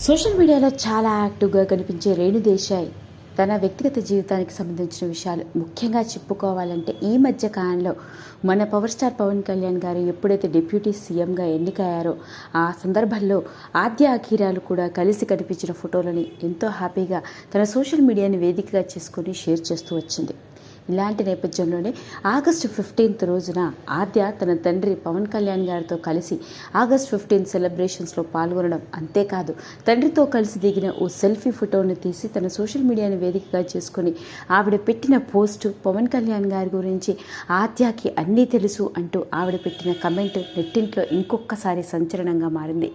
Social మీడియాలో చాలా యాక్టివ్గా కనిపించే రేణు దేశాయ్ తన వ్యక్తిగత జీవితానికి సంబంధించిన విషయాలు ముఖ్యంగా చెప్పుకోవాలంటే ఈ మధ్య కాలంలో మన పవర్ స్టార్ పవన్ కళ్యాణ్ గారు ఎప్పుడైతే డిప్యూటీ సీఎంగా ఎన్నికయ్యారో ఆ సందర్భంలో ఆద్య అఖీరాలు కూడా కలిసి కనిపించిన ఫోటోలని ఎంతో హ్యాపీగా తన సోషల్ మీడియాని వేదికగా చేసుకొని షేర్ చేస్తూ వచ్చింది. ఇలాంటి నేపథ్యంలోనే ఆగస్టు ఫిఫ్టీన్త్ రోజున ఆద్య తన తండ్రి పవన్ కళ్యాణ్ గారితో కలిసి ఆగస్ట్ ఫిఫ్టీన్త్ సెలబ్రేషన్స్లో పాల్గొనడం అంతేకాదు. తండ్రితో కలిసి దిగిన ఓ సెల్ఫీ ఫోటోను తీసి తన సోషల్ మీడియాని వేదికగా చేసుకొని ఆవిడ పెట్టిన పోస్టు పవన్ కళ్యాణ్ గారి గురించి ఆద్యకి అన్నీ తెలుసు అంటూ ఆవిడ పెట్టిన కమెంట్ నెట్టింట్లో ఇంకొకసారి సంచలనంగా మారింది.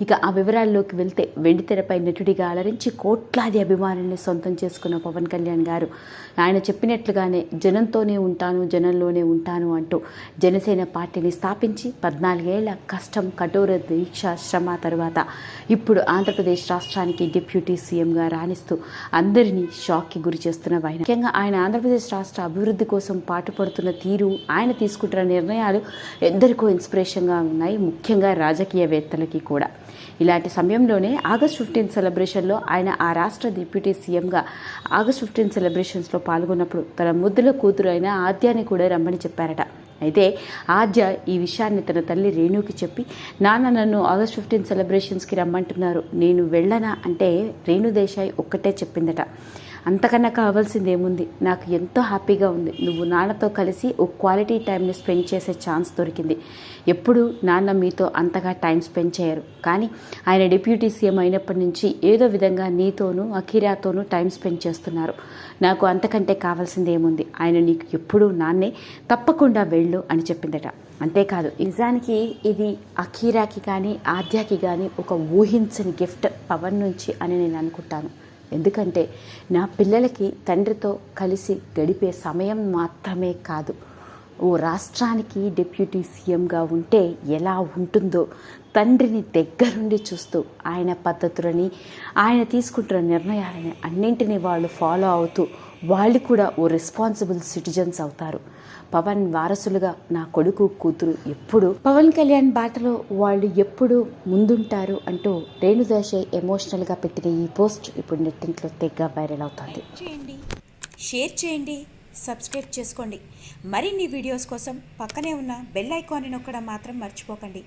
ఇక ఆ వివరాల్లోకి వెళ్తే వెండితెరపై నటుడిగా అలరించి కోట్లాది అభిమానుల్ని సొంతం చేసుకున్న పవన్ కళ్యాణ్ గారు ఆయన చెప్పినట్లుగా చెప్పినట్లుగానే జనంతోనే ఉంటాను జనంలోనే ఉంటాను అంటూ జనసేన పార్టీని స్థాపించి పద్నాలుగేళ్ళ కష్టం కఠోర దీక్ష శ్రమ తర్వాత ఇప్పుడు ఆంధ్రప్రదేశ్ రాష్ట్రానికి డిప్యూటీ సీఎంగా రాణిస్తూ అందరినీ షాక్కి గురి చేస్తున్న ఆయన ముఖ్యంగా ఆయన ఆంధ్రప్రదేశ్ రాష్ట్ర అభివృద్ధి కోసం పాటుపడుతున్న తీరు ఆయన తీసుకుంటున్న నిర్ణయాలు ఎందరికో ఇన్స్పిరేషన్గా ఉన్నాయి ముఖ్యంగా రాజకీయవేత్తలకి కూడా. ఇలాంటి సమయంలోనే ఆగస్ట్ ఫిఫ్టీన్ సెలబ్రేషన్లో ఆయన ఆ రాష్ట్ర డిప్యూటీ సీఎంగా ఆగస్ట్ ఫిఫ్టీన్ సెలబ్రేషన్స్లో పాల్గొన్నప్పుడు తన ముద్దుల కూతురు అయిన ఆద్యాని కూడా రమ్మని చెప్పారట. అయితే ఆద్య ఈ విషయాన్ని తన తల్లి రేణుకి చెప్పి నాన్న నన్ను ఆగస్ట్ ఫిఫ్టీన్ సెలబ్రేషన్స్కి రమ్మంటున్నారు. నేను వెళ్ళనా? అంటే రేణు దేశాయ్ ఒక్కటే చెప్పిందట. అంతకన్నా కావాల్సింది ఏముంది నాకు ఎంతో హ్యాపీగా ఉంది. నువ్వు నాన్నతో కలిసి ఓ క్వాలిటీ టైంని స్పెండ్ చేసే ఛాన్స్ దొరికింది. ఎప్పుడు నాన్న మీతో అంతగా టైం స్పెండ్ చేయరు. కానీ ఆయన డిప్యూటీ సీఎం అయినప్పటి నుంచి ఏదో విధంగా నీతోనూ అఖీరాతోనూ టైం స్పెండ్ చేస్తున్నారు. నాకు అంతకంటే కావాల్సింది ఏముంది ఆయన నీకు ఎప్పుడూ నాన్నే తప్పకుండా వెళ్ళు అని చెప్పిందట. అంతేకాదు నిజానికి ఇది అఖీరాకి కానీ ఆద్యాకి కానీ ఒక ఊహించని గిఫ్ట్ పవన్ నుంచి అని నేను అనుకుంటాను. ఎందుకంటే నా పిల్లలకి తండ్రితో కలిసి గడిపే సమయం మాత్రమే కాదు. ఓ రాష్ట్రానికి డిప్యూటీ సీఎంగా ఉంటే ఎలా ఉంటుందో తండ్రిని దగ్గరుండి చూస్తూ ఆయన పద్ధతులని ఆయన తీసుకుంటున్న నిర్ణయాలని అన్నింటినీ వాళ్ళు ఫాలో అవుతూ వాళ్ళు కూడా ఓ రెస్పాన్సిబుల్ సిటిజన్స్ అవుతారు. పవన్ వారసులుగా నా కొడుకు కూతురు ఎప్పుడు పవన్ కళ్యాణ్ బాటలో వాళ్ళు ఎప్పుడు ముందుంటారు అంటూ రేణుదాశ ఎమోషనల్గా పెట్టిన ఈ పోస్ట్ ఇప్పుడు నెట్టింట్లో తెగ్గ వైరల్ అవుతుంది. చేయండి షేర్ చేయండి సబ్స్క్రైబ్ చేసుకోండి. మరిన్ని వీడియోస్ కోసం పక్కనే ఉన్న బెల్ ఐకాన్ని నొక్కడం మాత్రం మర్చిపోకండి.